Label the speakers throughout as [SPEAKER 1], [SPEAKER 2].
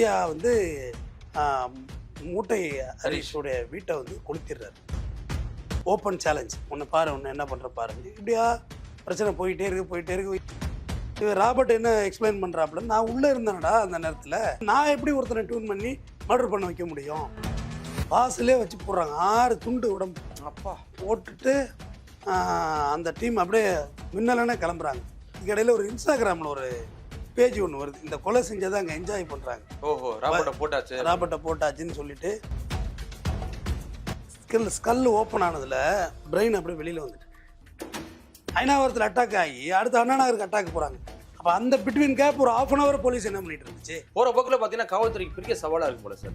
[SPEAKER 1] ஆதித்யா வந்து மூட்டை ஹரீஷோடைய வீட்டை வந்து கொளுத்திடுறாரு. ஓப்பன் சேலஞ்ச் ஒன்று பாரு ஒன்று என்ன பண்ணுற பாருங்க இப்படியா பிரச்சனை போயிட்டே இருக்கு போயிட்டே இருக்கு. இவர் ராபர்ட் என்ன எக்ஸ்பிளைன் பண்ணுறாப்புல நான் உள்ளே இருந்தேனடா அந்த நேரத்தில். நான் எப்படி ஒருத்தனை டியூன் பண்ணி மர்டர் பண்ண வைக்க முடியும்? வாசலே வச்சு போடுறாங்க. ஆறு துண்டு உடம்பு.
[SPEAKER 2] அப்பா.
[SPEAKER 1] போட்டுட்டு அந்த டீம் அப்படியே மின்னலனே கிளம்புறாங்க. இதுக்கிடையில் ஒரு இன்ஸ்டாகிராமில் ஒரு பேஜ் ஒன்று வருது. இந்த கொலை செஞ்சதை அங்கே என்ஜாய் பண்ணுறாங்க
[SPEAKER 2] ஓஹோ ராபர்ட்ட போட்டாச்சு.
[SPEAKER 1] ராபர்ட்டை போட்டாச்சுன்னு சொல்லிட்டு ஸ்கில் ஸ்கல் ஓப்பன் ஆனதில் பிரெயின் அப்படியே வெளியில் வந்துட்டு. ஐநாவரத்தில் அட்டாக் ஆகி அடுத்து அண்ணா நகருக்கு அட்டாக் போகிறாங்க அப்போ அந்த பிட்வீன் கேப் ஒரு ஆஃப் அன் ஹவர் போலீஸ் என்ன பண்ணிட்டு இருந்துச்சு?
[SPEAKER 2] போற போக்குல பாத்தீங்கன்னா காவல்துறைக்கு பெரிய சவாலா இருக்கும் போல sir.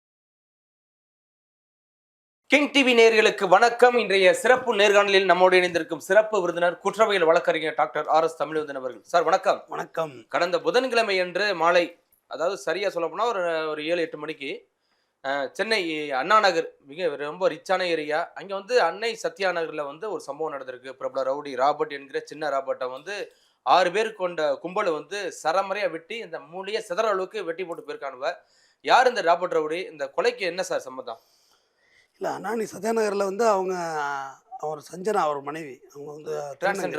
[SPEAKER 2] கிங் டிவி நேயர்களுக்கு வணக்கம். இன்றைய சிறப்பு நேர்காணலில் நம்மோடு இணைந்திருக்கும் சிறப்பு விருந்தினர் குற்றவியல் வழக்கறிஞர் டாக்டர் ஆர் எஸ் தமிழ்வந்தன் அவர்கள். சார் வணக்கம்.
[SPEAKER 1] வணக்கம்.
[SPEAKER 2] கடந்த புதன்கிழமை அன்று மாலை அதாவது சரியா சொல்ல போனா ஒரு ஒரு ஏழு எட்டு மணிக்கு சென்னை அண்ணா நகர் மிக ரொம்ப ரிச்சான ஏரியா. அங்கே வந்து அன்னை சத்யா நகரில் வந்து ஒரு சம்பவம் நடந்திருக்கு. பிரபல ரவுடி ராபர்ட் என்கிற சின்ன ராபர்ட்டை வந்து ஆறு பேர் கொண்ட கும்பலை வந்து சரமறையா வெட்டி இந்த மூலையை சிதற அளவுக்கு வெட்டி போட்டு போயிருக்கானுவ. யார் இந்த ராபர்ட் ரவுடி? இந்த கொலைக்கு என்ன சார் சம்மதம்
[SPEAKER 1] இல்லை அண்ணாணி சத்யாநகரில் வந்து அவங்க அவர் சஞ்சனா அவர் மனைவி. அவங்க வந்து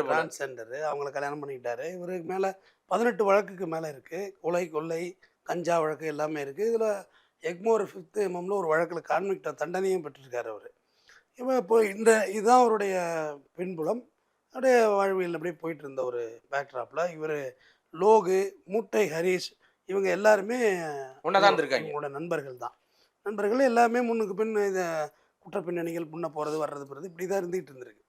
[SPEAKER 2] போல.
[SPEAKER 1] டிரான்ஸ்ஜெண்டரு அவங்கள கல்யாணம் பண்ணிக்கிட்டாரு. இவருக்கு மேலே பதினெட்டு வழக்குக்கு மேலே இருக்குது கொலை கொள்ளை கஞ்சா வழக்கு எல்லாமே இருக்குது இதில் எக்மோர் ஃபிஃப்த்து எம்எம்ல ஒரு வழக்கில் கான்விக்ட தண்டனையும் பெற்றிருக்காரு அவர். இவன் இப்போ இந்த இதுதான் அவருடைய பின்புலம். அப்படியே வாழ்வியல் அப்படியே போயிட்டு இருந்த ஒரு பேக்ட்ராப்பில் இவர் லோகு மூட்டை ஹரிஷ் இவங்க எல்லாருமே
[SPEAKER 2] ஒன்னாதான் இருந்திருக்காங்க.
[SPEAKER 1] இவங்களோட நண்பர்கள் தான். நண்பர்கள் எல்லாமே முன்னுக்கு பின் இதை குற்ற பின்னணிகள் முன்ன போகிறது வர்றது போகிறது இப்படி தான் இருந்துகிட்டு இருந்திருக்கு.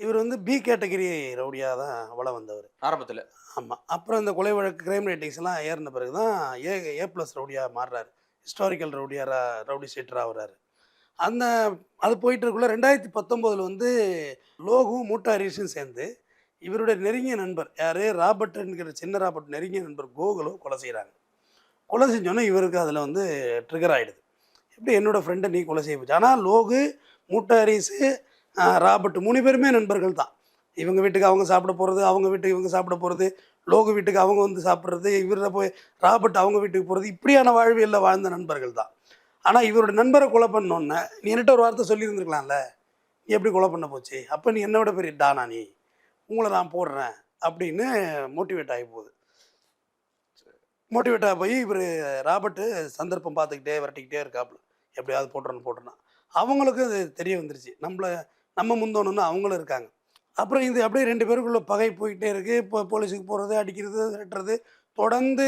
[SPEAKER 1] இவர் வந்து பி கேட்டகரி ரவுடியாக தான் வள வந்தவர்.
[SPEAKER 2] ஆரம்பத்துல.
[SPEAKER 1] ஆமாம் அப்புறம் இந்த கொலை வழக்கு கிரைம் ரேட்டிங்ஸ் எல்லாம் ஏறின பிறகு தான் ஏ ஏ ப்ளஸ் ரவுடியாக மாறுறாரு ஹிஸ்டாரிக்கல் ரவுடியாக ரவுடி சீட்டராக வர்றாரு அந்த அது போயிட்டு இருக்குள்ள ரெண்டாயிரத்தி பத்தொம்போதில் வந்து லோகும் மூட்டா ஹரிஷும் சேர்ந்து இவருடைய நெருங்கிய நண்பர் யார்? ராபர்ட் என்கிற சின்ன ராபர்ட் நெருங்கிய நண்பர் கோகுலோ கொலை செய்கிறாங்க கொலை செஞ்சோன்னே இவருக்கு அதில் வந்து ட்ரிகர் ஆகிடுது எப்படி என்னோட ஃப்ரெண்டை நீ கொலை செய்ய போச்சு? ஆனால் லோகு மூட்டை ஹரிஸு ராபர்ட் மூணு பேருமே நண்பர்கள் தான். இவங்க வீட்டுக்கு அவங்க சாப்பிட போகிறது அவங்க வீட்டுக்கு இவங்க சாப்பிட போகிறது லோகு வீட்டுக்கு அவங்க வந்து சாப்பிட்றது இவரை போய் ராபர்ட் அவங்க வீட்டுக்கு போகிறது இப்படியான வாழ்வியலில் வாழ்ந்த நண்பர்கள் தான். ஆனால் இவரோட நண்பரை கொலை பண்ணோன்னே நீ என்கிட்ட ஒரு வார்த்தை சொல்லியிருந்துருக்கலாம்ல நீ எப்படி கொலை பண்ண போச்சு? அப்போ நீ என்னை விட பெரிய டானா நீ? உங்களை நான் போடுறேன் அப்படின்னு மோட்டிவேட் ஆகி போகுது. மோட்டிவேட் ஆகி போய் இவர் ராபர்ட்டு சந்தர்ப்பம் பார்த்துக்கிட்டே விரட்டிக்கிட்டே இருக்காப்புல. எப்படியாவது போட்டுறணும் போட்டுறணும். அவங்களுக்கும் அது தெரிய வந்துருச்சு. நம்மளை நம்ம முந்தோணுன்னு அவங்களும் இருக்காங்க. அப்புறம் இது அப்படியே ரெண்டு பேருக்குள்ள பகை போயிட்டே இருக்குது இப்போ போலீஸுக்கு போகிறது அடிக்கிறது விரட்டுறது தொடர்ந்து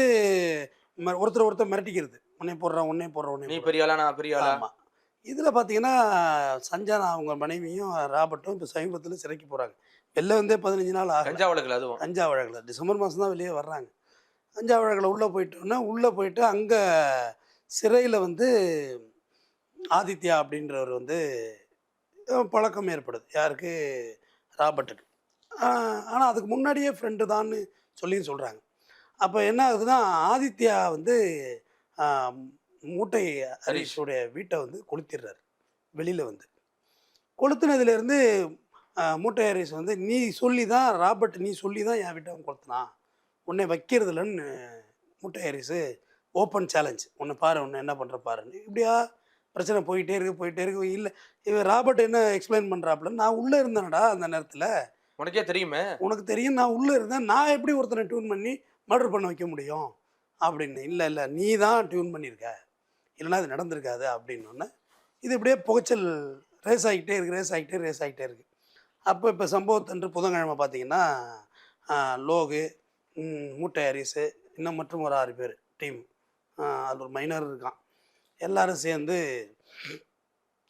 [SPEAKER 1] ம- ஒருத்தர் ஒருத்தர் மிரட்டிக்கிறது. உன்னை போடுறான் உன்னை போடுறான் உன்னை
[SPEAKER 2] நீ. பெரிய ஆளா நான் பெரிய ஆளா?
[SPEAKER 1] ஆமாம் இதில் பார்த்தீங்கன்னா சஞ்சனா அவங்க மனைவியும் ராபர்ட்டும் இப்போ சமீபத்தில் சிறைக்கு போகிறாங்க வெளில வந்தே பதினஞ்சு நாள் ஆகும்
[SPEAKER 2] கஞ்சா வழக்குல அதுவும்.
[SPEAKER 1] கஞ்சா வழக்கில். டிசம்பர் மாதம் தான் வெளியே வர்றாங்க. கஞ்சா வழக்கில் உள்ளே போயிட்டோன்னா உள்ளே போயிட்டு அங்கே சிறையில் வந்து ஆதித்யா அப்படின்றவர் வந்து பழக்கம் ஏற்படுது. யாருக்கு? ராபர்ட்டுக்கு. ஆனால் அதுக்கு முன்னாடியே ஃப்ரெண்டு தான்னு சொல்லியும் சொல்கிறாங்க அப்போ என்ன ஆகுதுன்னா ஆதித்யா வந்து மூட்டை ஹரிஷோடைய வீட்டை வந்து கொளுத்திடுறாரு. வெளியில் வந்து. கொளுத்துனதுலேருந்து மூட்டை ஹரிஸ் வந்து நீ சொல்லி தான் ராபர்ட் நீ சொல்லி தான் என் வீட்டை அவன் கொளுத்துனான். உன்னை வைக்கிறது இல்லைன்னு மூட்டை ஹரிஸு ஓப்பன் சேலஞ்ச் உன்னை பாரு உன்னை என்ன பண்ணுற பாருன்னு. இப்படியா பிரச்சனை போயிட்டே இருக்கு போயிட்டே இருக்கு. இல்லை இவன் ராபர்ட் என்ன எக்ஸ்பிளைன் பண்ணுறாப்புல நான் உள்ளே இருந்தேனடா அந்த நேரத்தில்.
[SPEAKER 2] உனக்கே தெரியுமே?
[SPEAKER 1] உனக்கு தெரியும் நான் உள்ளே இருந்தேன். நான் எப்படி ஒருத்தனை டியூன் பண்ணி மர்டர் பண்ண வைக்க முடியும்? அப்படின்னு. இல்லை இல்லை நீ தான் டியூன் பண்ணியிருக்க இல்லைன்னா அது நடந்திருக்காது அப்படின்னு இது இப்படியே புகைச்சல் ரேஸ் ஆகிட்டே இருக்கு ரேஸ் ஆகிட்டே ரேஸ் ஆகிட்டே இருக்கு. அப்போ இப்போ சம்பவத்தன்று புதன்கிழமை பார்த்தீங்கன்னா லோகு மூட்டை ஹரிஸு இன்னும் மற்றும் ஒரு ஆறு பேர் டீம் அதில் ஒரு மைனர் இருக்கான். எல்லாரும் சேர்ந்து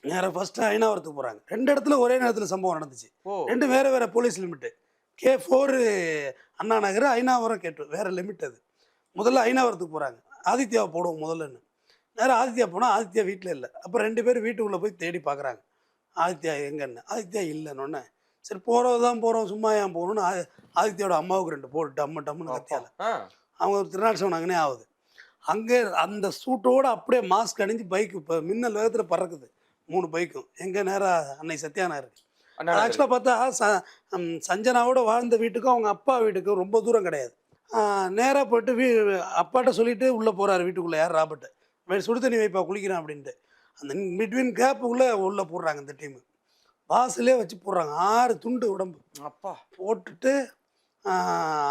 [SPEAKER 1] நேராக ஃபஸ்ட்டு ஐநாவரத்துக்கு போகிறாங்க ரெண்டு இடத்துல ஒரே நேரத்தில் சம்பவம் நடந்துச்சு. ரெண்டு வேறு வேறு police limit K four Anna Nagar Ayanavaram கேட்டு வேறு லிமிட் அது. முதல்ல ஐநாவரத்துக்கு போகிறாங்க ஆதித்யாவை போடுவோம் முதல்லன்னு. நேரம் ஆதித்யா போனால் ஆதித்யா வீட்டில் இல்லை. அப்போ ரெண்டு பேரும் வீட்டுக்குள்ளே போய் தேடி பார்க்குறாங்க ஆதித்யா எங்கன்னு? ஆதித்யா இல்லைன்னொன்னே சரி போகிறது தான் போகிறோம் சும்மா ஏன் போகணும்னு ஆ ஆதித்யாவோட அம்மாவுக்கு ரெண்டு போட்டு டம்மு டம்முன்னு கத்தியால. அவங்க ஒரு திருநாள் அங்கனே ஆகுது. அங்கே அந்த சூட்டோட அப்படியே மாஸ்க் அணிஞ்சு பைக்கு இப்போ மின்னல் வேகத்தில் பறக்குது மூணு பைக்கும். எங்கே நேராக அன்னை சத்யானா இருக்கு. ஆக்சுவலாக பார்த்தா ச சஞ்சனாவோட வாழ்ந்த வீட்டுக்கும் அவங்க அப்பா வீட்டுக்கும் ரொம்ப தூரம் கிடையாது. நேராக போயிட்டு வீ அப்பாட்ட சொல்லிட்டு உள்ளே போகிறாரு வீட்டுக்குள்ளே யார் ராபர்ட்டு. சுடு தண்ணி வைப்பா குளிக்கிறேன் அப்படின்ட்டு. அந்த பிட்வீன் கேப்புக்குள்ளே உள்ளே போடுறாங்க இந்த டீமு வாசலே வச்சு போடுறாங்க. ஆறு துண்டு உடம்பு.
[SPEAKER 2] அப்பா.
[SPEAKER 1] போட்டுட்டு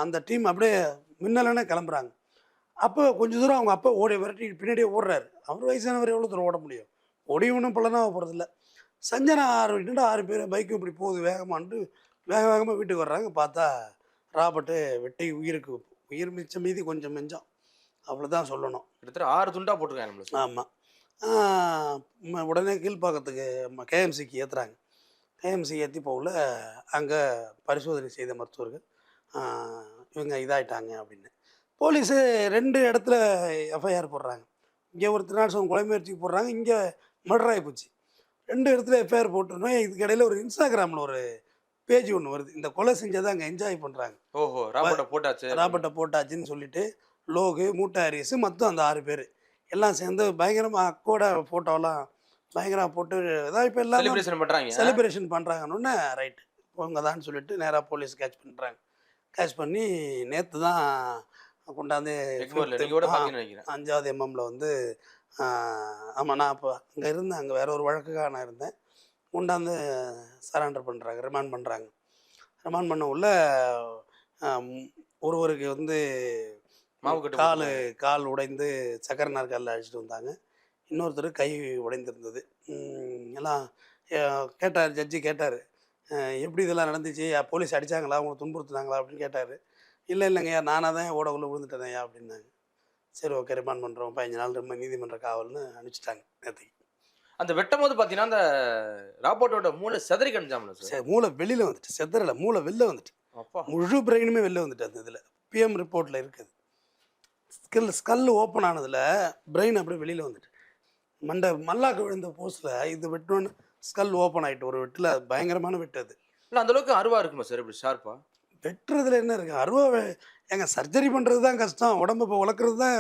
[SPEAKER 1] அந்த டீம் அப்படியே மின்னலனே கிளம்புறாங்க. அப்போ கொஞ்ச தூரம் அவங்க அப்பா ஓடி விரட்டி பின்னாடியே ஓடுறாரு. அவர் வயசானவர் எவ்வளோ தூரம் ஓட முடியும்? ஓடி ஒன்றும் பலனாக போகிறதில்ல சஞ்சனா ஆறு என்னடா ஆறு பேர் பைக்கு இப்படி போகுது வேகமான்ட்டு வேக வேகமாக வீட்டுக்கு வர்றாங்க. பார்த்தா ராபர்ட்டு வெட்டி உயிருக்கு உயிர் மிச்சம் மீதி கொஞ்சம் மிஞ்சம். அவ்வளோதான் சொல்லணும்.
[SPEAKER 2] கிட்டத்தட்ட ஆறு துண்டா போட்டிருக்காங்க
[SPEAKER 1] ஆமாம் உடனே கீழ்ப்பாக்கத்துக்கு கேஎம்சிக்கு ஏற்றுறாங்க ஏற்றி போகல. அங்கே பரிசோதனை செய்த மருத்துவர்கள் இவங்க இதாயிட்டாங்க அப்படின்னு. போலீஸு ரெண்டு இடத்துல எஃப்ஐஆர் போடுறாங்க. இங்கே ஒரு திருநாட்சம் கொலை முயற்சிக்கு போடுறாங்க இங்கே மர்டர் ஆகி போச்சு. ரெண்டு இடத்துல எஃப்ஐஆர் போட்டுருந்தோம் இதுக்கு இடையில ஒரு இன்ஸ்டாகிராமில் ஒரு பேஜ் ஒன்று வருது. இந்த கொலை செஞ்சதை அங்கே என்ஜாய் பண்ணுறாங்க
[SPEAKER 2] ஓஹோ ராபர்ட்ட போட்டாச்சு.
[SPEAKER 1] ராபர்ட்டை போட்டாச்சுன்னு சொல்லிட்டு லோகு மூட்டை ஹாரிஸ் மொத்தம் அந்த ஆறு பேர். எல்லாம் சேர்ந்து பயங்கரமாக அக்கோட ஃபோட்டோலாம் பயங்கரமாக போட்டு ஏதாவது இப்போ எல்லாம்
[SPEAKER 2] செலிப்ரேஷன் பண்றாங்க.
[SPEAKER 1] செலிப்ரேஷன் பண்ணுறாங்கன்னு ரைட்டு இவங்க தான் சொல்லிட்டு நேராக போலீஸ் கேட்ச் பண்ணுறாங்க கேட்ச் பண்ணி நேற்று தான் கொண்டாந்து அஞ்சாவது எம்எம்ல வந்து ஆமாம் நான் அப்போ அங்கே இருந்தேன். அங்கே வேற ஒரு வழக்குக்காக நான் இருந்தேன். கொண்டாந்து சரண்டர் பண்ணுறாங்க ரிமாண்ட் பண்ணுறாங்க ரிமாண்ட் பண்ண உள்ள ஒருவருக்கு வந்து கால் கால் உடைந்து சக்கர நாற்காலில் அழைச்சிட்டு வந்தாங்க. இன்னொருத்தர் கை உடைந்திருந்தது. எல்லாம் கேட்டார் ஜட்ஜி கேட்டார். எப்படி இதெல்லாம் நடந்துச்சு? போலீஸ் அடிச்சாங்களா? அவங்க துன்புறுத்துனாங்களா? அப்படின்னு கேட்டார். இல்லை இல்லைங்கய்யா நானாக தான் ஓடக்குள்ளே விழுந்துட்டேன்யா அப்படின்னாங்க. சரி ஓகே ரிமாண்ட் பண்ணுறோம் பதினஞ்சு நாள் ரொம்ப நீதிமன்ற காவல்னு அனுப்பிச்சிட்டாங்க நேற்றுக்கு
[SPEAKER 2] அந்த வெட்டும் போது பாத்தீங்கன்னா அந்த ராபர்ட்டோட மூளை செதறி கணிஞ்சாமல சார்?
[SPEAKER 1] மூளை வெளியில் வந்துட்டு செத்தரில் மூளை வெளில வந்துட்டு.
[SPEAKER 2] அப்பா.
[SPEAKER 1] முழு பிரெயினுமே வெளில வந்துட்டு அந்த இதில். பிஎம் ரிப்போர்ட்டில் இருக்குது. ஸ்கில் ஸ்கல் ஓப்பன் ஆனதில் பிரெயின் அப்படியே வெளியில் வந்துட்டு. மண்டை மல்லாக்கு விழுந்த போஸில் இது வெட்டணும்னு ஸ்கல் ஓப்பன் ஆகிட்டு ஒரு வெட்டில் பயங்கரமான வெட்டு அது.
[SPEAKER 2] இல்ல அந்த அளவுக்கு அருவா இருக்குமா சார் இப்படி ஷார்ப்பா
[SPEAKER 1] வெட்டுறதுல என்ன இருக்குது அருவா எங்க சர்ஜரி பண்ணுறது தான் கஷ்டம். உடம்பு இப்போ வளர்க்குறது தான்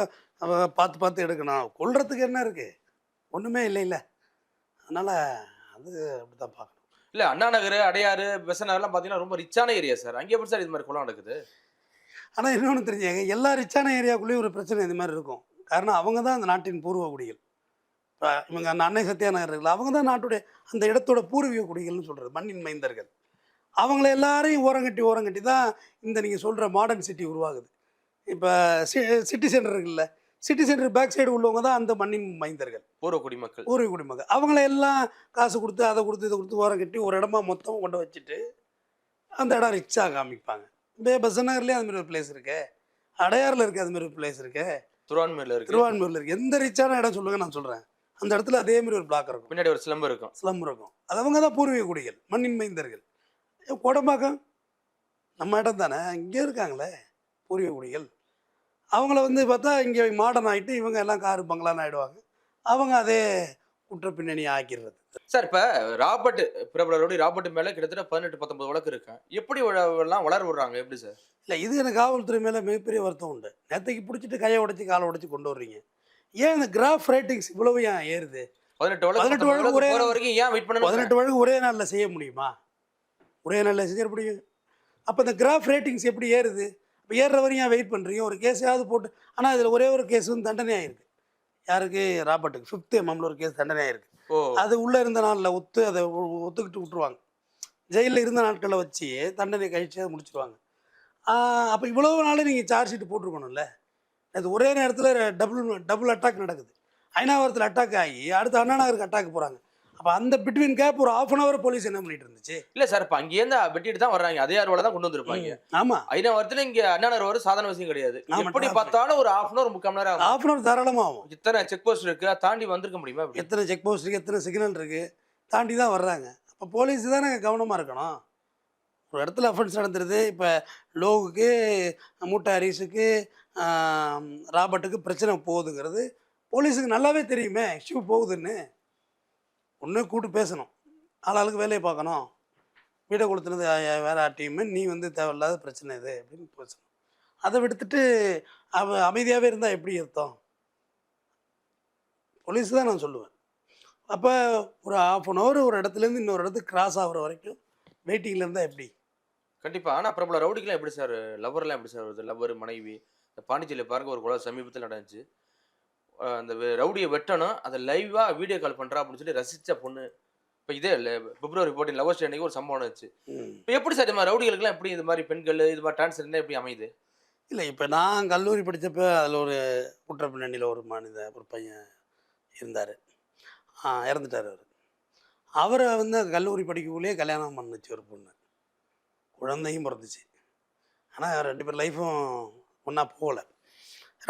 [SPEAKER 1] பார்த்து பார்த்து எடுக்கணும். கொல்றதுக்கு என்ன இருக்குது ஒன்றுமே இல்லை இல்லை. அதனால் அது அப்படி தான் பார்க்கணும்.
[SPEAKER 2] இல்ல அண்ணா நகர் அடையாறு பெசநகர்லாம் பாத்தீங்கன்னா ரொம்ப ரிச்சான ஏரியா சார் அங்கே எப்படி சார் இது மாதிரி கொலை நடக்குது?
[SPEAKER 1] ஆனால் இன்னொன்று தெரிஞ்சுங்க எல்லா ரிச்சான ஏரியாக்குள்ளேயும் ஒரு பிரச்சனை இது மாதிரி இருக்கும். காரணம் அவங்க தான் அந்த நாட்டின் பூர்வ குடிகள். இப்போ இவங்க அந்த அன்னை சத்யா நகர் இருக்குல்ல அவங்க தான் நாட்டுடைய அந்த இடத்தோட பூர்வீக குடிகள்னு சொல்கிறது மண்ணின் மைந்தர்கள். அவங்கள எல்லாரையும் ஓரங்கட்டி ஓரங்கட்டி தான் இந்த நீங்கள் சொல்கிற மாடர்ன் சிட்டி உருவாகுது. இப்போ சி சிட்டி சென்டர் இருக்குல்ல சிட்டி சென்டர் பேக் சைடு உள்ளவங்க தான் அந்த மண்ணின் மைந்தர்கள்.
[SPEAKER 2] பூர்வ குடிமக்கள்.
[SPEAKER 1] பூர்வீக குடிமக்கள். அவங்கள எல்லாம் காசு கொடுத்து அதை கொடுத்து இதை கொடுத்து ஓரம் கட்டி ஒரு இடமா மொத்தம் கொண்டு வச்சுட்டு அந்த இடம் ரிச்சாக காமிப்பாங்க. இப்போ பஸ் நகர்லேயே அது மாதிரி ஒரு பிளேஸ் இருக்கு. அடையாறில் இருக்குது அது மாதிரி ஒரு பிளேஸ் இருக்கு.
[SPEAKER 2] திருவான்மையில இருக்கு.
[SPEAKER 1] திருவான்மூரில் இருக்குது எந்த ரிச்சான இடம் சொல்லுங்க நான் சொல்கிறேன் அந்த இடத்துல அதே மாதிரி ஒரு பிளாக் இருக்கும்.
[SPEAKER 2] பின்னாடி ஒரு சிலம்பு இருக்கும்.
[SPEAKER 1] ஸ்லம் இருக்கும். அது அவங்க தான் பூர்வீக குடிகள் மண்ணின் மைந்தர்கள். கோடம்பாக்கம்? நம்ம இடம் தானே? இங்கே இருக்காங்களே பூர்வீக குடிகள். அவங்கள வந்து பார்த்தா இங்கே மாடர்ன் ஆகிட்டு இவங்க எல்லாம் காரு பங்களான்னு ஆகிடுவாங்க அவங்க அதே குற்ற பின்னணி ஆக்கிடுறது.
[SPEAKER 2] சார் இப்ப ராபர்ட் பிரபலரோட ராபர்ட் மேல கிட்டத்தட்ட பதினெட்டு பத்தொன்பது வழக்கு இருக்கு. எப்படி எல்லாம் வளர விடுறாங்க? எப்படி சார்?
[SPEAKER 1] இல்லை இது எனக்கு காவல்துறை மேலே மிகப்பெரிய வருத்தம் உண்டு. நேற்றுக்கு பிடிச்சிட்டு கையை உடைச்சி காலை உடைச்சி கொண்டு வர்றீங்க. ஏன் இந்த கிராஃப் ரேட்டிங்ஸ் இவ்வளவு ஏன் ஏறுது?
[SPEAKER 2] பதினெட்டு
[SPEAKER 1] பதினெட்டு வழக்கு ஒரே-
[SPEAKER 2] வரைக்கும் ஏன் வெயிட் பண்ணணும்
[SPEAKER 1] பதினெட்டு வழக்கு ஒரே நாளில் செய்ய முடியுமா? ஒரே நாளில் செஞ்சிட முடியும். அப்போ இந்த கிராஃப் ரேட்டிங்ஸ் எப்படி ஏறுது? இப்போ ஏறுற வரையும் ஏன் வெயிட் பண்ணுறீங்க ஒரு கேஸையாவது போட்டு ஆனால் இதில் ஒரே ஒரு கேஸ் வந்து தண்டனை ஆயிருக்கு யாருக்கு? ராபர்ட்டுக்கு. ஃபிஃப்த் எம்எம்ல ஒரு கேஸ் தண்டனை ஆயிருக்கு
[SPEAKER 2] ஓ.
[SPEAKER 1] அது உள்ளே இருந்த நாளில் ஒத்து அதை ஒத்துக்கிட்டு விட்டுருவாங்க. ஜெயிலில் இருந்த நாட்களை வச்சு தண்டனை கழிச்சு அதை முடிச்சிருவாங்க. அப்போ இவ்வளவு நாள் நீங்கள் சார்ஜ் ஷீட் போட்டிருக்கணும்ல? அது ஒரே நேரத்தில் டபுள் டபுள் அட்டாக் நடக்குது. ஐநாவரத்தில் அட்டாக் ஆகி அடுத்து அண்ணா நகருக்கு அட்டாக் போகிறாங்க அப்போ அந்த பிட்வீன் கேப் ஒரு ஆஃப் அன் ஹவர் போலீஸ் என்ன பண்ணிட்டு இருந்துச்சு?
[SPEAKER 2] இல்ல சார் இப்ப அங்கேருந்து வெட்டிட்டு தான் வர்றாங்க. அதே அறுவலை தான் கொண்டு வந்திருப்பாங்க.
[SPEAKER 1] ஆமாம்
[SPEAKER 2] ஐநா வரத்துல இங்க அண்ணா நகர் வரும் சாதாரண விஷயம் கிடையாது. எப்படி. பார்த்தாலும் ஒரு ஹாஃப் அன் அவர் முக்கால் நேரம் ஆகும்.
[SPEAKER 1] ஆஃப் அன் ஹவர் தாராளமாக ஆகும்.
[SPEAKER 2] இத்தனை செக் போஸ்ட் இருக்கு தாண்டி வந்திருக்க முடியுமா?
[SPEAKER 1] எத்தனை செக் போஸ்ட் இருக்குது எத்தனை சிக்னல் இருக்குது தாண்டி தான் வர்றாங்க. அப்போ போலீஸ் தானே கவனமாக இருக்கணும்? ஒரு இடத்துல அஃபென்ஸ் நடந்துருது. இப்போ லோகுக்கு மூட்டை ஹரிஸுக்கு ராபர்ட்டுக்கு பிரச்சனை போகுதுங்கிறது போலீஸுக்கு நல்லாவே தெரியுமே இஷ்யூ போகுதுன்னு. ஒன்று கூட்டு பேசணும். ஆளாளுக்கு வேலையை பார்க்கணும். வீடை கொடுத்துனது வேற டீமு நீ வந்து தேவையில்லாத பிரச்சனை இது அப்படின்னு பேசணும். அதை விடுத்துட்டு அவ அமைதியாகவே இருந்தால் எப்படி அர்த்தம்? போலீஸ் தான் நான் சொல்லுவேன். அப்போ ஒரு ஆஃப் அன் ஹவர் ஒரு இடத்துலேருந்து இன்னொரு இடத்துக்கு கிராஸ் ஆகுற வரைக்கும் வெயிட்டிங்கில் இருந்தால் எப்படி?
[SPEAKER 2] கண்டிப்பா. ஆனா பிரபல ரவுடிக்கெல்லாம் எப்படி சார்? லவ்வர்லாம் எப்படி சார் வருது? லவ்வர் மனைவி இந்த பாண்டிச்சேரியில் பாருங்க ஒரு கொலை சமீபத்தில் நடந்துச்சு. அந்த ரவுடியை வெட்டணும் அதை லைவா வீடியோ கால் பண்றா அப்படின்னு சொல்லி ரசிச்ச பொண்ணு. இப்போ இதே இல்லை பிப்ரவரி ஃபோர்டீன் லவர்ஸ் அன்னைக்கு ஒரு சம்பவம்
[SPEAKER 1] ம்.
[SPEAKER 2] இப்போ எப்படி சார் இந்த மாதிரி ரவுடிகளுக்குலாம் எப்படி இது மாதிரி பெண்கள் இது மாதிரி டிரான்ஸ்ஜெண்டர் எப்படி அமையுது?
[SPEAKER 1] இல்லை இப்போ நான் கல்லூரி படித்தப்ப அதில் ஒரு குற்ற பின்னணியில் ஒரு மனித ஒரு பையன் இருந்தார். இறந்துட்டார் அவர். அவரை வந்து கல்லூரி படிக்கக்குள்ளேயே கல்யாணம் பண்ணுச்சு ஒரு பொண்ணு. குழந்தையும் பிறந்துச்சு. ஆனால் ரெண்டு பேர் லைஃப்பும் ஒன்றா போகல.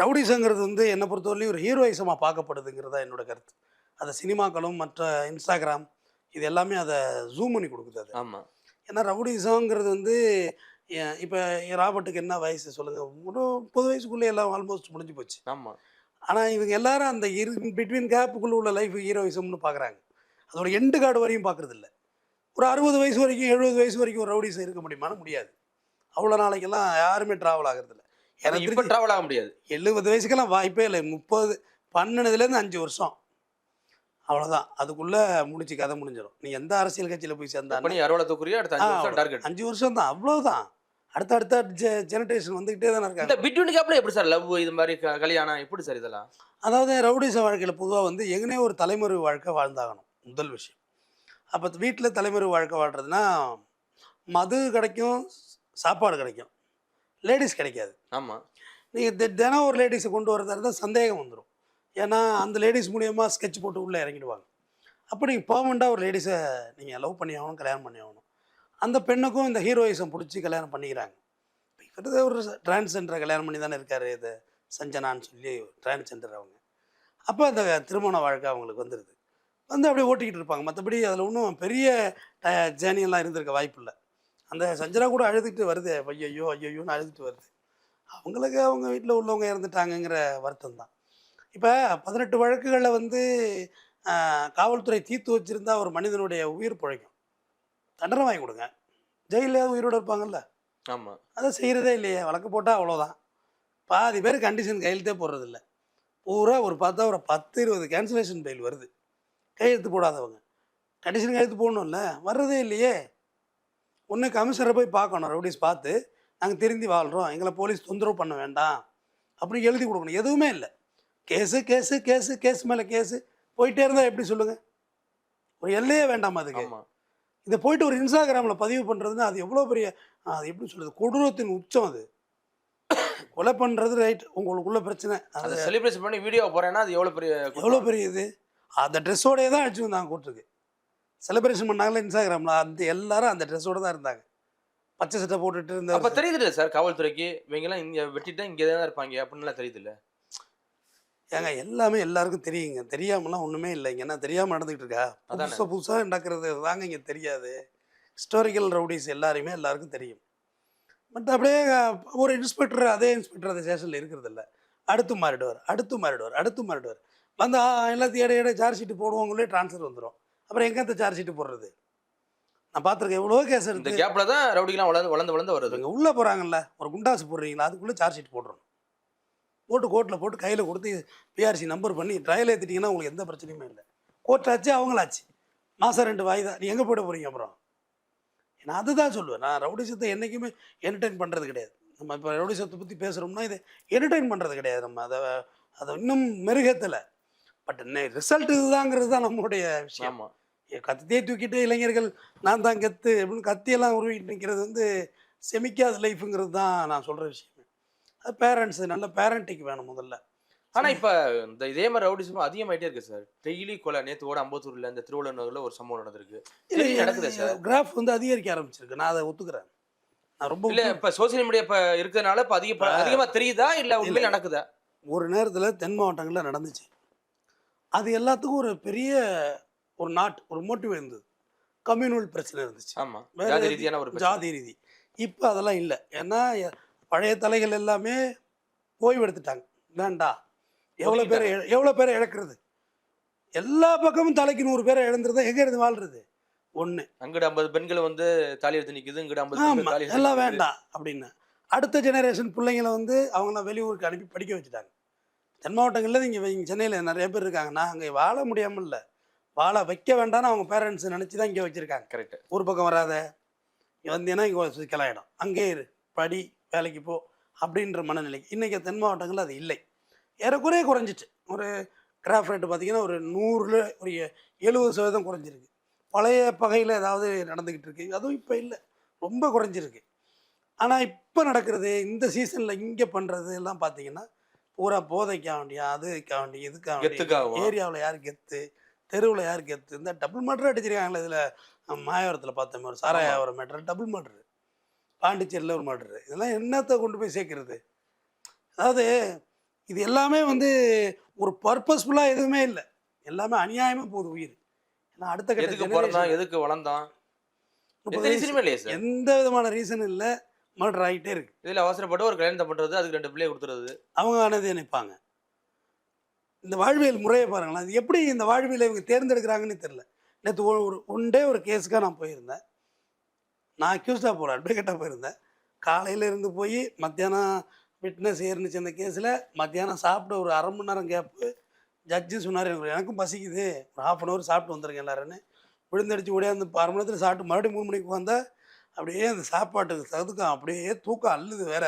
[SPEAKER 1] ரவுடிசங்கிறது வந்து என்னை பொறுத்தவரையிலையும் ஒரு ஹீரோயிசமாக பார்க்கப்படுதுங்கிறது தான் என்னோட கருத்து. அதை சினிமாக்களும் மற்ற இன்ஸ்டாகிராம் இது எல்லாமே அதை ஜூம் பண்ணி கொடுக்குது அது.
[SPEAKER 2] ஆமா.
[SPEAKER 1] ஏன்னா ரவுடிசம்ங்கிறது வந்து இப்போ ராபர்ட்டுக்கு என்ன வயசு சொல்லுங்கள் ஒரு முப்பது வயசுக்குள்ளே எல்லாம் ஆல்மோஸ்ட் முடிஞ்சு போச்சு.
[SPEAKER 2] ஆமா.
[SPEAKER 1] ஆனால் இவங்க எல்லாரும் அந்த இரு பிட்வீன் கேப்புக்குள்ளே உள்ள லைஃப் ஹீரோயிசம்னு பார்க்குறாங்க. அதோட எண்டு கார்டு வரையும் பார்க்குறது இல்ல ஒரு அறுபது வயசு வரைக்கும் எழுபது வயசு வரைக்கும் ஒரு ரவுடிசம் இருக்க முடியுமான்னு முடியாது. அவ்வளோ நாளைக்கெல்லாம் யாருமே ட்ராவல் ஆகிறது இல்லை. எனக்கு
[SPEAKER 2] இப்போ டிராவல் ஆக முடியாது.
[SPEAKER 1] எழுபது வயசுக்கெல்லாம் வாய்ப்பே இல்லை. முப்பது பன்னெண்டுலேருந்து அஞ்சு வருஷம். அவ்வளோதான் அதுக்குள்ளே முடிச்சு கதை முடிஞ்சிடும். நீ எந்த அரசியல் கட்சியில் போய் சேர்ந்தாலும்
[SPEAKER 2] பண்ணி அறுவலத்துக்குரிய அடுத்த அஞ்சு வருஷம் டார்கெட்
[SPEAKER 1] அஞ்சு வருஷம் தான். அவ்வளவுதான். அடுத்த அடுத்த ஜெனரேஷன் வந்துகிட்டே தானே
[SPEAKER 2] இந்த
[SPEAKER 1] இருக்காங்க
[SPEAKER 2] பிட்வீன் கேப்ல எப்படி சார் லவ் இது மாதிரி கல்யாணம் எப்படி சார் இதெல்லாம்?
[SPEAKER 1] அதாவது ரவுடிச வாழ்க்கையில் பொதுவாக வந்து எங்கனே ஒரு தலைமுறை வாழ்க்கை வாழ்ந்தாகணும். முதல் விஷயம். அப்போ வீட்டில் தலைமுறை வாழ்க்கை வாழ்றதுன்னா மது கிடைக்கும் சாப்பாடு கிடைக்கும். லேடிஸ் கிடைக்காது.
[SPEAKER 2] ஆமா.
[SPEAKER 1] நீங்கள் தினம் ஒரு லேடிஸை கொண்டு வரதா இருந்தால் சந்தேகம் வந்துடும் ஏன்னா அந்த லேடிஸ் மூலியமாக ஸ்கெட்ச் போட்டு உள்ளே இறங்கிடுவாங்க. அப்போ நீங்கள் பர்மனெண்ட்டாக ஒரு லேடிஸை நீங்கள் லவ் பண்ணி ஆகணும் கல்யாணம் பண்ணி ஆகணும். அந்த பெண்ணுக்கும் இந்த ஹீரோயிசம் பிடிச்சி கல்யாணம் பண்ணிக்கிறாங்க. இப்போ ஒரு டிரான்ஸ்ஜெண்டரை கல்யாணம் பண்ணி தானே இருக்காரு இது சஞ்சனான்னு சொல்லி டிரான்ஸ்ஜெண்டர் அவங்க. அப்போ அந்த திருமண வாழ்க்கை அவங்களுக்கு வந்துடுது வந்து அப்படியே ஓட்டிக்கிட்டு இருப்பாங்க. மற்றபடி அதில் ஒன்றும் பெரிய ஜேர்னியெல்லாம் இருந்திருக்க வாய்ப்பு இல்லை அந்த சஞ்சனா கூட அழுதுகிட்டு வருது. ஐயையோ ஐயையோன்னு அழுதுட்டு வருது. அவங்களுக்கு அவங்க வீட்டில் உள்ளவங்க இறந்துட்டாங்கங்கிற வருத்தம் தான். இப்போ பதினெட்டு வழக்குகளில் வந்து காவல்துறை தீர்த்து வச்சிருந்தா ஒரு மனிதனுடைய உயிர் பிழைக்கும். தண்டனை வாங்கி கொடுங்க. ஜெயிலில் உயிரோடு இருப்பாங்கல்ல?
[SPEAKER 2] ஆமா.
[SPEAKER 1] அதை செய்கிறதே இல்லையே. வழக்கு போட்டால் அவ்வளோதான் பாதி பேர் கண்டிஷன் கையெழுத்தே போடுறதில்ல. பூரா ஒரு பார்த்தா ஒரு பத்து இருபது கேன்சலேஷன் பெயில் வருது. கையெழுத்து போடாதவங்க. கண்டிஷன் கையெழுத்து போடணும்ல. வர்றதே இல்லையே. ஒன்று கமிஷனரை போய் பார்க்கணும். ரவுடிஸ் பார்த்து நாங்கள் திருந்தி வாழ்கிறோம் எங்களை போலீஸ் தொந்தரவு பண்ண வேண்டாம். அப்படி எழுதி கொடுக்கணும். எதுவுமே இல்லை. கேஸு கேஸு கேஸு கேஸ் மேலே கேஸு. போயிட்டே இருந்தால் எப்படி சொல்லுங்கள் ஒரு எல்லையே வேண்டாமா அதுக்கு. இதை போயிட்டு ஒரு இன்ஸ்டாகிராமில் பதிவு பண்ணுறதுன்னா அது எவ்வளோ பெரிய அது எப்படி சொல்கிறது கொடூரத்தின் உச்சம் அது. கொலை பண்ணுறது ரைட். உங்களுக்குள்ள பிரச்சனை.
[SPEAKER 2] அதை செலிப்ரேஷன் பண்ணி வீடியோ போறேன்னா அது எவ்வளவு பெரிய.
[SPEAKER 1] எவ்வளோ பெரிய இது? அந்த ட்ரெஸ்ஸோடயே தான் அடிச்சு வந்தாங்க கூட்டுருக்கு செலிப்ரேஷன் பண்ணாங்களே இன்ஸ்டாகிராமில் அந்த எல்லாரும் அந்த ட்ரெஸ்ஸோட தான் இருந்தாங்க. பச்சை சட்டை போட்டுட்டு இருந்த
[SPEAKER 2] அப்ப தெரியுது இல்ல சார் காவல்துறைக்கு? இவங்க எல்லாம் இங்க வெட்டிட்டு இங்கே தான் இருப்பாங்க அப்படின்னு தெரியுது இல்ல
[SPEAKER 1] ஏங்க எல்லாமே எல்லாருக்கும் தெரியுங்க. தெரியாமலாம் ஒன்றுமே இல்லைங்க என்ன தெரியாமல் நடந்துக்கிட்டு இருக்கா. புதுசாக புதுசாக நடக்கிறது தாங்க இங்கே தெரியாது. ஹிஸ்டாரிக்கல் ரவுடிஸ் எல்லாரையுமே எல்லாருக்கும் தெரியும். பட் அப்படியே ஒரு இன்ஸ்பெக்டர் அதே இன்ஸ்பெக்டர் அந்த ஸ்டேஷனில் இருக்கிறது இல்ல அடுத்து மாறிடுவார் அடுத்து மாறிடுவார் அடுத்து மாறிடுவார். வந்து ஆ, எல்லாத்தையும் இடைய இடைய சார்ஜ் ஷீட்டு போடுவாங்களே ட்ரான்ஸ்ஃபர் வந்துடும் அப்புறம் எங்கேருந்து சார்ஜ் ஷீட்டு போடுறது? நான் பார்த்துருக்கேன் எவ்வளோ கேஸ்
[SPEAKER 2] இந்த
[SPEAKER 1] இருக்கு?
[SPEAKER 2] கேப்ல தான் ரவுடிகெல்லாம் வளர்ந்து வளர்ந்து வளர்ந்து வருது.
[SPEAKER 1] இவங்க உள்ளே போகிறாங்கல்ல ஒரு குண்டாசு போடுறீங்களா அதுக்குள்ளே சார்ஜ் ஷீட் போட்டுறணும். போட்டு கோர்ட்டில் போட்டு கையில் கொடுத்து பிஆர்சி நம்பர் பண்ணி ட்ரையல் ஏற்றிட்டிங்கன்னா உங்களுக்கு எந்த பிரச்சனையுமே இல்லை. கோர்ட் ஆச்சு அவங்களாச்சு. மாதம் ரெண்டு வாய்தா நீ எங்கே போயிட போகிறீங்க அப்புறம்? நான் அதுதான் சொல்லுவேன். நான் ரவுடிசத்தை என்றைக்குமே என்டர்டைன் பண்ணுறது கிடையாது. நம்ம இப்போ ரவுடிசத்தை பற்றி பேசுகிறோம்னா இது என்டர்டைன் பண்ணுறது கிடையாது நம்ம. அதை அதை இன்னும் மெருகேற்றலை பட் ரிசல்ட் இதுதாங்கிறது தான் நம்மளுடைய விஷயம். கத்தியே தூக்கிட்டு இளைஞர்கள் நான் தான் கத்து அப்படின்னு கத்தியெல்லாம் உருவிட்டு நிற்கிறது வந்து செமிக்காத லைஃபுங்கிறது தான் நான் சொல்கிற விஷயம். அது பேரண்ட்ஸ் நல்ல பேரண்டிங் வேணும் முதல்ல.
[SPEAKER 2] ஆனா இப்ப இந்த இதே மாதிரி ரவுடிசம் அதிகமாயிட்டே இருக்கு சார். டெய்லி கொலை நேத்து கூட அம்பத்தூர்ல இந்த திருவள்ளுவர்ல ஒரு சம்பவம் நடந்திருக்கு. டெய்லி நடக்குதா சார்?
[SPEAKER 1] கிராஃப் வந்து அதிகரிக்க ஆரம்பிச்சிருக்கு. நான் அதை ஒத்துக்கிறேன். நான் ரொம்ப
[SPEAKER 2] இல்ல இப்ப சோசியல் மீடியா இப்ப இருக்கிறதுனால இப்ப அதிக
[SPEAKER 1] இப்ப-
[SPEAKER 2] அதிகமா தெரியுதா? இல்ல உண்மையில
[SPEAKER 1] இல்ல.
[SPEAKER 2] நடக்குதா?
[SPEAKER 1] ஒரு நேரத்தில் தென் மாவட்டங்களில் நடந்துச்சு. அது எல்லாத்துக்கும் ஒரு பெரிய ஒரு நாட் ஒரு மோட்டிவ் இருந்தது. கம்யூனல் பிரச்சனை இருந்துச்சு.
[SPEAKER 2] ஆமா.
[SPEAKER 1] வேற
[SPEAKER 2] ஜாதி ரீதியான ஒரு.
[SPEAKER 1] ஜாதி ரீதி. இப்போ அதெல்லாம் இல்லை. ஏன்னா பழைய தலைகள் எல்லாமே ஓய்வு எடுத்துட்டாங்க வேண்டா எவ்வளோ பேர் எவ்வளோ பேரை இழக்கிறது? எல்லா பக்கமும் தலைக்கு நூறு பேரை இழந்துருந்தா எங்கே இருந்து வாழ்றது? ஒன்று
[SPEAKER 2] அங்கிட்டு ஐம்பது பெண்கள் வந்து தாலி எடுத்து நிக்குது இங்கிட்டு ஐம்பது
[SPEAKER 1] ஆமாம் எல்லாம். வேண்டாம் அப்படின்னு. அடுத்த ஜெனரேஷன் பிள்ளைங்களை வந்து அவங்கள வெளியூருக்கு அனுப்பி படிக்க வச்சுட்டாங்க. தென் மாவட்டங்களில் இங்கே இங்கே சென்னையில் நிறைய பேர் இருக்காங்க. நான் அங்கே வாழ முடியாமல் இல்லை வாழ வைக்க வேண்டாம்னு அவங்க பேரண்ட்ஸ் நினச்சி தான் இங்கே வச்சுருக்காங்க.
[SPEAKER 2] கரெக்ட்
[SPEAKER 1] ஊர் பக்கம் வராத இங்கே வந்தீங்கன்னா இங்கே சிக்கலாயிடும் அங்கே இரு படி வேலைக்கு போ அப்படின்ற மனநிலைக்கு இன்றைக்கி தென் மாவட்டங்களில் அது இல்லை. ஏறக்குறைய குறைஞ்சிச்சு. ஒரு கிராஃப் ரேட்டு பார்த்தீங்கன்னா ஒரு நூறில் ஒரு எழுபது சதவீதம் குறைஞ்சிருக்கு. பழைய பகையில் ஏதாவது நடந்துக்கிட்டு இருக்கு. அதுவும் இப்போ இல்லை. ரொம்ப குறைஞ்சிருக்கு. ஆனால் இப்போ நடக்கிறது இந்த சீசனில் இங்கே பண்ணுறது எல்லாம் பார்த்தீங்கன்னா பூரா போதைக்காக வேண்டியா அதுக்காக வேண்டிய இதுக்காக வேண்டிய. ஏரியாவில் யார் கெத்து? தெருவில் யார் கெத்து? இந்த டபுள் மர்டர் அடிச்சிருக்காங்களே இதில். மாயவரத்தில் பார்த்தோமே ஒரு சாராயாவரம் மேட்ரு டபுள் மர்டரு பாண்டிச்சேரியில் ஒரு மர்டரு இதெல்லாம் என்னத்தை கொண்டு போய் சேர்க்கறது? அதாவது இது எல்லாமே வந்து ஒரு பர்பஸ்ஃபுல்லாக எதுவுமே இல்லை. எல்லாமே அநியாயமாக போகுது உயிர். ஏன்னா அடுத்த கட்ட
[SPEAKER 2] எதுக்கு வளர்ந்தான்? எந்த
[SPEAKER 1] விதமான ரீசன் இல்லை. மர்டர் ஆகிட்டே இருக்கு.
[SPEAKER 2] இதுல அவசரப்பட்டு ஒரு கல்யாணத்தை பண்றது அதுக்கு ரெண்டு பிள்ளைய கொடுத்துறது.
[SPEAKER 1] அவங்க ஆனது நினைப்பாங்க. இந்த வாழ்வியல் முறையை பாருங்களேன். அது எப்படி இந்த வாழ்வியலை இவங்க தேர்ந்தெடுக்கிறாங்கன்னு தெரில நேற்று ஒரு ஒன் டே ஒரு கேஸுக்காக நான் போயிருந்தேன். நான் அக்யூஸ்டாக போகிறேன் அட்வொகேட்டாக போயிருந்தேன். காலையில் இருந்து போய் மத்தியானம் விட்னஸ் ஏறினுச்சு அந்த கேஸில் மத்தியானம் சாப்பிட்டு ஒரு அரை மணி நேரம் கேப்பு ஜட்ஜு சொன்னார் எனக்கு எனக்கும் பசிக்குது. ஒரு ஹாஃப் அன் ஹவர் சாப்பிட்டு வந்துருங்க எல்லாருன்னு விழுந்தடிச்சு ஓடியாந்து அரை மணி நேரத்தில் சாப்பிட்டு மறுபடியும் மூணு மணிக்கு வந்தால் அப்படியே அந்த சாப்பாட்டுக்கு சதுக்கம் அப்படியே தூக்கம் அள்ளுது வேற.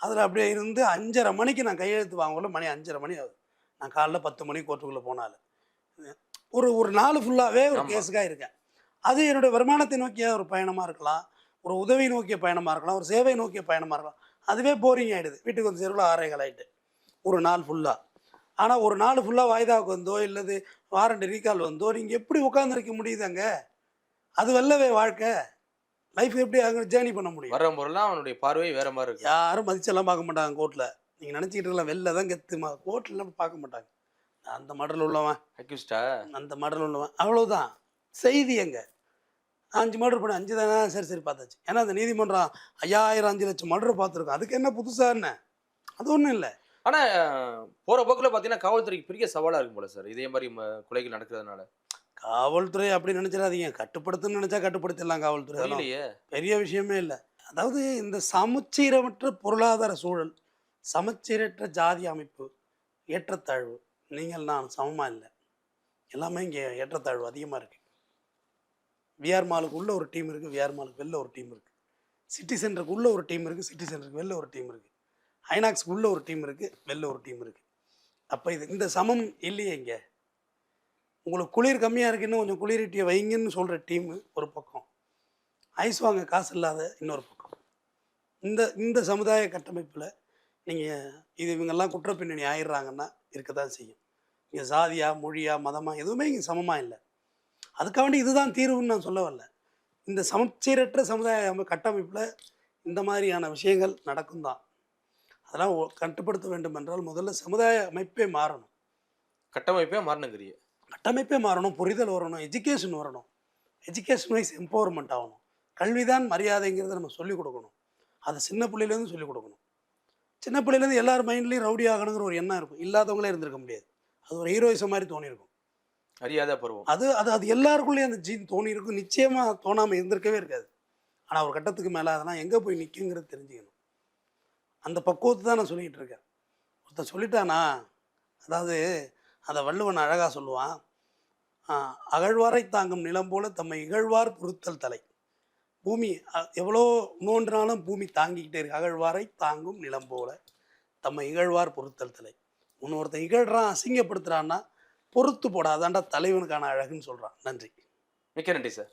[SPEAKER 1] அதில் அப்படியே இருந்து அஞ்சரை மணிக்கு நான் கையெழுத்து வாங்கல மணி அஞ்சரை மணி ஆகுது. நான் காலைல பத்து மணிக்கு கோர்ட்டுக்குள்ளே போனாலும் ஒரு ஒரு நாள் ஃபுல்லாகவே ஒரு. கேஸுக்காக இருக்கேன். அது என்னுடைய வருமானத்தை நோக்கிய ஒரு பயணமாக இருக்கலாம். ஒரு உதவி நோக்கிய பயணமாக இருக்கலாம். ஒரு சேவை நோக்கிய பயணமாக இருக்கலாம். அதுவே போரிங் ஆகிடுது வீட்டுக்கு வந்து சேருவில் ஆறேகால் ஆகிட்டு ஒரு நாள் ஃபுல்லாக ஆனால் ஒரு நாள் ஃபுல்லாக வாய்தாவுக்கு வந்தோ இல்லது வாரண்ட் ரீகால் வந்தோ நீங்கள் எப்படி உட்காந்துருக்க முடியுது அங்கே? அது வெல்லவே வாழ்க்கை. லைஃப் எப்படி அங்கே ஜேர்னி பண்ண முடியும்.
[SPEAKER 2] வர்ற முறைலாம் அவனுடைய பார்வை வேற மாதிரி இருக்கு.
[SPEAKER 1] யாரும் மதிச்செல்லாம் பார்க்க மாட்டாங்க கோர்ட்டில் நீங்கள் நினச்சிக்கிட்டு இருக்கலாம் வெளில தான் கெத்துமா கோர்ட்டில் பார்க்க மாட்டாங்க. அந்த மடல் உள்ளவன்.
[SPEAKER 2] அக்யூஸ்டா
[SPEAKER 1] அந்த மடல் உள்ளவன். அவ்வளவுதான். செய்தி எங்க? அஞ்சு மர்டர் பண்ணி அஞ்சு தானே? சரி சரி பார்த்தாச்சு. ஏன்னா அந்த நீதிமன்றம் ஐயாயிரம் அஞ்சு லட்சம் மர்டர் பார்த்துருக்கோம். அதுக்கு என்ன புதுசா என்ன? அது ஒன்றும் இல்லை.
[SPEAKER 2] ஆனா போற போக்குல பாத்தீங்கன்னா காவல்துறைக்கு பெரிய சவாலா இருக்கும் போல சார். இதே மாதிரி கொலைகள் நடக்கிறதுனால.
[SPEAKER 1] காவல்துறை அப்படி நினைச்சிடாதீங்க. கட்டுப்படுத்துன்னு நினைச்சா கட்டுப்படுத்திடலாம் காவல்துறை. அதெல்லாம் பெரிய விஷயமே இல்லை. அதாவது இந்த சமச்சீரமற்ற பொருளாதார சூழல் சமச்சீரற்ற ஜாதி அமைப்பு ஏற்றத்தாழ்வு நீங்கள் நான் சமமாக இல்லை. எல்லாமே இங்கே ஏற்றத்தாழ்வு அதிகமாக இருக்குது விஆர் மாலுக்கு உள்ள ஒரு டீம் இருக்குது விஆர் மாலுக்கு வெளில ஒரு டீம் இருக்குது சிட்டி சென்டருக்கு உள்ள ஒரு டீம் இருக்குது சிட்டி சென்டருக்கு வெளில ஒரு டீம் இருக்குது ஐநாக்ஸ்க்கு உள்ள ஒரு டீம் இருக்குது வெளில ஒரு டீம் இருக்குது அப்போ இது இந்த சமம் இல்லையே இங்கே. உங்களுக்கு குளிர் கம்மியாக இருக்குன்னு கொஞ்சம் குளிரிட்டியை வைங்கன்னு சொல்கிற டீமு ஒரு பக்கம். ஐஸ் வாங்க காசு இல்லாத இன்னொரு பக்கம். இந்த இந்த சமுதாய கட்டமைப்பில் நீங்கள் இது இவங்கெல்லாம் குற்ற பின்னணி ஆயிடுறாங்கன்னா இருக்க தான் செய்யும். இங்கே சாதியா மொழியா மதமாக எதுவுமே இங்கே சமமாக இல்லை. அதுக்காண்டி இதுதான் தீர்வுன்னு நான் சொல்ல வரல. இந்த சமச்சீரற்ற சமுதாய அமை- கட்டமைப்பில் இந்த மாதிரியான விஷயங்கள் நடக்கும் தான். அதெல்லாம் கட்டுப்படுத்த வேண்டும் என்றால் முதல்ல சமுதாய அமைப்பே மாறணும்.
[SPEAKER 2] கட்டமைப்பே மாறணுங்கிறிய
[SPEAKER 1] கட்டமைப்பே மாறணும் புரிதல் வரணும் எஜுகேஷன் வரணும். எஜுகேஷன் வைஸ் எம்பவர்மெண்ட் ஆகணும். கல்விதான் மரியாதைங்கிறத நம்ம சொல்லிக் கொடுக்கணும். அதை சின்ன பிள்ளையிலேருந்து சொல்லிக் கொடுக்கணும். சின்ன பிள்ளையிலேருந்து எல்லார் மைண்ட்லேயும் ரவுடி ஆகணுங்கிற ஒரு எண்ணம் இருக்கும். இல்லாதவங்களே இருந்திருக்க முடியாது. அது ஒரு ஹீரோயிசம் மாதிரி தோணியிருக்கும்.
[SPEAKER 2] அறியாத பருவம்.
[SPEAKER 1] அது அது அது எல்லாருக்குள்ளேயும் அந்த ஜீன் தோணி இருக்கும் நிச்சயமாக தோணாமல் இருந்திருக்கவே இருக்காது. ஆனால் ஒரு கட்டத்துக்கு மேலே அதெல்லாம் எங்கே போய் நிற்குங்கிறது தெரிஞ்சுக்கணும். அந்த பக்குவத்தை தான் நான் சொல்லிக்கிட்டு இருக்கேன். ஒருத்தன் சொல்லிட்டானா அதாவது அதை வள்ளுவன் அழகாக சொல்லுவான் அகழ்வாரை தாங்கும் நிலம் போல தம்மை இகழ்வார் பொறுத்தல் தலை. பூமி எவ்வளோ நோன்றினாலும் பூமி தாங்கிக்கிட்டே இருக்கு. அகழ்வாரை தாங்கும் நிலம் போல தம்மை இகழ்வார் பொறுத்தல் தலை. இன்னொருத்தன் இகழ்றான் அசிங்கப்படுத்துறான்னா பொறுத்து போடாதாண்டா தலைவனுக்கான அழகுன்னு சொல்கிறான் நன்றி.
[SPEAKER 2] மிக்க நன்றி sir.